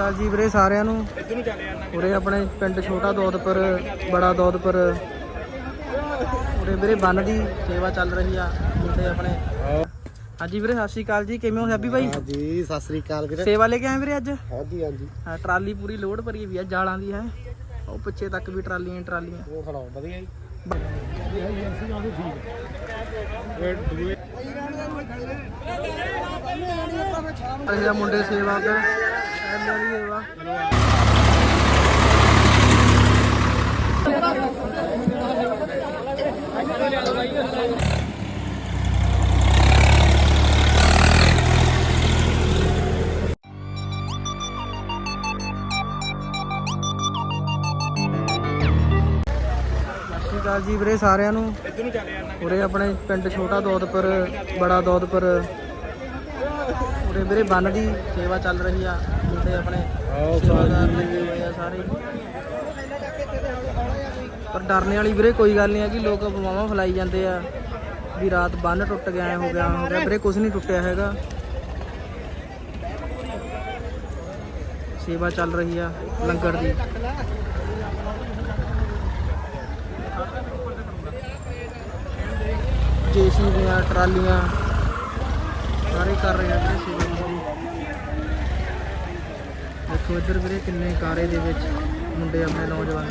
ਅਕਾਲ ਜੀ ਵੀਰੇ ਸਾਰਿਆਂ ਨੂੰ। ਉਰੇ ਆਪਣੇ ਪਿੰਡ ਛੋਟਾ ਦੌਦਪੁਰ ਬੜਾ ਦੌਦਪੁਰ ਉਰੇ ਵੀਰੇ ਬੰਨ ਦੀ ਸੇਵਾ ਚੱਲ ਰਹੀ ਆ ਮੁੰਡੇ ਆਪਣੇ। ਹਾਂਜੀ ਵੀਰੇ ਸਤਿ ਸ਼੍ਰੀ ਅਕਾਲ ਜੀ ਕਿਵੇਂ ਹੋ ਹੈਪੀ ਭਾਈ ਹਾਂਜੀ ਸਤਿ ਸ੍ਰੀ ਅਕਾਲ ਵੀਰੇ। ਸੇਵਾ ਲੈ ਕੇ ਆਏ ਵੀਰੇ ਅੱਜ? ਹਾਂਜੀ ਹਾਂਜੀ। ਹਾਂ, ਟਰਾਲੀ ਪੂਰੀ ਲੋਡ ਭਰੀ ਵੀ ਆ ਜਾਲਾਂ ਦੀ ਹੈ। ਉਹ ਪਿੱਛੇ ਤੱਕ ਵੀ ਟਰਾਲੀਆਂ ਟਰਾਲੀਆਂ। ਉਹ ਖੜਾਓ ਵਧੀਆ ਜੀ? ਅਸੀਂ ਤਾਂ ਮੁੰਡੇ ਸੇਵਾ ਕਰ ਦੀ ਸਤਿ ਸ਼੍ਰੀ ਅਕਾਲ ਜੀ ਵੀਰੇ ਸਾਰਿਆਂ ਨੂੰ। ਉਰੇ ਆਪਣੇ ਪਿੰਡ ਛੋਟਾ ਦੌਦਪੁਰ, ਬੜਾ ਦੌਦਪੁਰ। ਉਰੇ ਵੀਰੇ ਬੰਨ ਦੀ ਸੇਵਾ ਚੱਲ ਰਹੀ ਆ। ਮੁੰਡੇ ਆਪਣੇ। ਸੇਵਾਦਾਰ ਲੱਗੇ ਹੋਏ ਆ ਸਾਰੇ। ਪਰ ਡਰਨੇ ਵਾਲੀ ਵੀਰੇ ਕੋਈ ਗੱਲ ਨਹੀਂ ਹੈ ਕਿ ਲੋਕ ਅਫਵਾਹਾਂ ਫੈਲਾਈ ਜਾਂਦੇ ਆ। ਵੀ ਰਾਤ ਬੰਨ ਟੁੱਟ ਗਿਆ ਐਂ ਹੋ ਗਿਆ ਹੋ ਗਿਆ ਵੀਰੇ ਕੁਝ ਨਹੀਂ ਟੁੱਟਿਆ ਹੈਗਾ। ਸੇਵਾ ਚੱਲ ਰਹੀ ਆ ਲੰਗਰ ਦੀ। ਜੇਸੀਬੀਆਂ ਟਰਾਲੀਆਂ ਸਾਰੇ ਕਰ ਰਹੇ ਆ ਵੀਰੇ ਸੇਵਾ ਦੀ ਦੇਖੋ ਇੱਧਰ ਵੀਰੇ ਕਿੰਨੇ ਕਾਰੇ ਦੇ ਵਿੱਚ ਮੁੰਡੇ ਆਪਣੇ ਨੌਜਵਾਨ।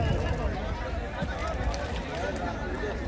ਲਾਦਾ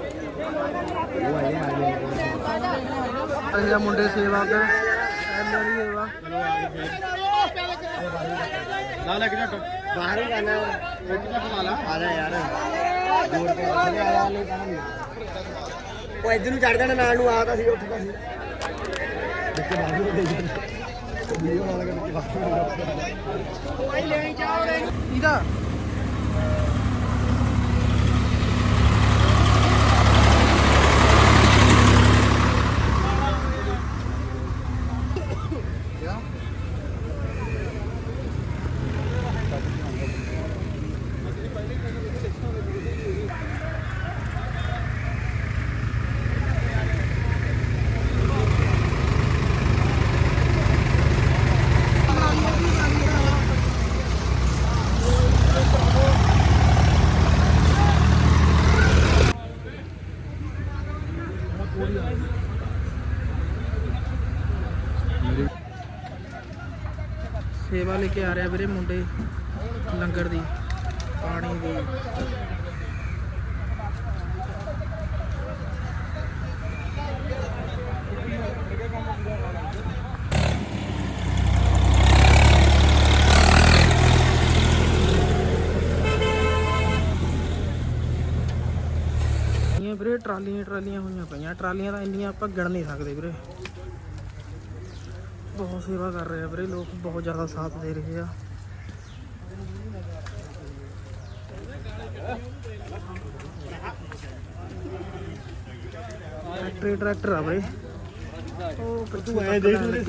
ਉਹ ਆਏ ਆ ਗਏ। ਅਸੀਂ ਤਾਂ ਮੁੰਡੇ ਸੇਵਾ ਕਰ ਐਨੇ ਦੀ ਸੇਵਾ ਲਾ ਲੈ ਕਿ ਬਾਹਰ ਹੀ ਜਾਣਾ ਇੱਕ ਤੱਕ ਲਾ ਲਾ। ਆ ਜਾ ਯਾਰ। ਜੋੜ ਕੇ ਥੱਲੇ ਆ ਜਾ ਨਹੀਂ ਕਹਾਂਗੇ ਉਹ ਇੱਧਰ ਨੂੰ ਚੜ ਜਾਣਾ ਨਾਲ ਨੂੰ ਆ ਤਾਂ ਸੀ ਉੱਠਦਾ ਸੀ ਦੇਖੇ ਬਾਹਰ ਨੂੰ ਦੇ ਜਾਂਦੇ ਵੀਡੀਓ ਵਾਲਾ ਕਰਕੇ ਬਾਹਰ ਇਹਦਾ ਸੇਵਾ ਲੈ ਕੇ ਆ ਰਿਹਾ ਵੀਰੇ ਮੁੰਡੇ ਲੰਗਰ ਦੀ, ਪਾਣੀ ਦੀ। ਵੀਰੇ ਟਰਾਲੀਆਂ ਟਰਾਲੀਆਂ ਹੋਈਆਂ ਪਈਆਂ, ਟਰਾਲੀਆਂ ਤਾਂ ਇੰਨੀਆਂ ਆਪਾਂ ਗਿਣ ਨਹੀਂ ਸਕਦੇ ਵੀਰੇ। ਬਹੁਤ ਸੇਵਾ ਕਰ ਰਹੇ ਆ ਵੀਰੇ ਲੋਕ ਬਹੁਤ ਜ਼ਿਆਦਾ ਸਾਥ ਦੇ ਰਹੇ ਆ ਟਰੈਕਟਰ ਟਰੈਕਟਰ ਆ ਵੀਰੇ ਉਹ ਪਿੱਛੇ ਤੂੰ ਐ ਤੱਕ ਦੇਖ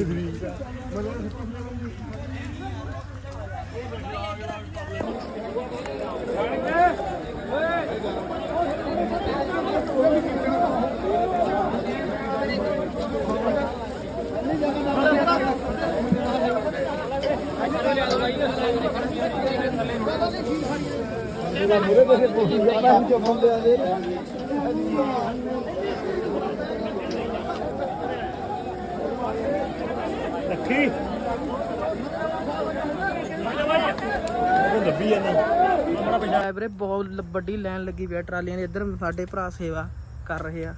ਮੂਰੇ ਲੱਖੀ ਉਹ ਵੀਰੇ ਬਹੁਤ ਵੱਡੀ ਲਾਈਨ ਲੱਗੀ ਆ ਟਰਾਲੀਆਂ ਦੀ। ਇੱਧਰ ਸਾਡੇ ਭਰਾ ਸੇਵਾ ਕਰ ਰਹੇ ਆ।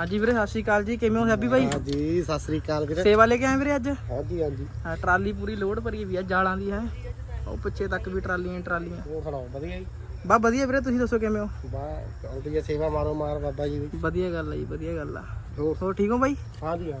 ਹਾਂਜੀ ਵੀਰੇ ਸਤਿ ਸ਼੍ਰੀ ਅਕਾਲ ਜੀ। ਕਿਵੇਂ ਹੋ ਹੈਪੀ ਬਾਈ? ਹਾਂਜੀ ਸਤਿ ਸ੍ਰੀ ਅਕਾਲ ਵੀਰੇ। ਸੇਵਾ ਲੈ ਕੇ ਆਏ ਵੀਰੇ ਅੱਜ? ਹਾਂਜੀ ਹਾਂਜੀ। ਹਾਂ, ਟਰਾਲੀ ਪੂਰੀ ਲੋਡ ਭਰੀ ਵੀ ਆ ਜਾਲਾਂ ਦੀ ਹੈ। ਉਹ ਪਿੱਛੇ ਤੱਕ ਵੀ ਟਰਾਲੀਆਂ ਹੀ ਟਰਾਲੀਆਂ। ਹੋਰ ਸੁਣਾਓ ਵਧੀਆ ਜੀ? ਬਾ ਵਧੀਆ ਵੀਰੇ ਤੁਸੀਂ ਦੱਸੋ ਕਿਵੇਂ ਹੋ? ਬਾ ਉਹਦੀ ਸੇਵਾ ਮਾਰੋ ਮਾਰ ਬਾਬਾ ਜੀ ਦੀ। ਵਧੀਆ ਗੱਲ ਆ ਜੀ ਵਧੀਆ ਗੱਲ ਆ। ਹੋਰ? ਹੋਰ ਠੀਕ ਹੋ ਬਾਈ? ਹਾਂਜੀ ਹਾਂ।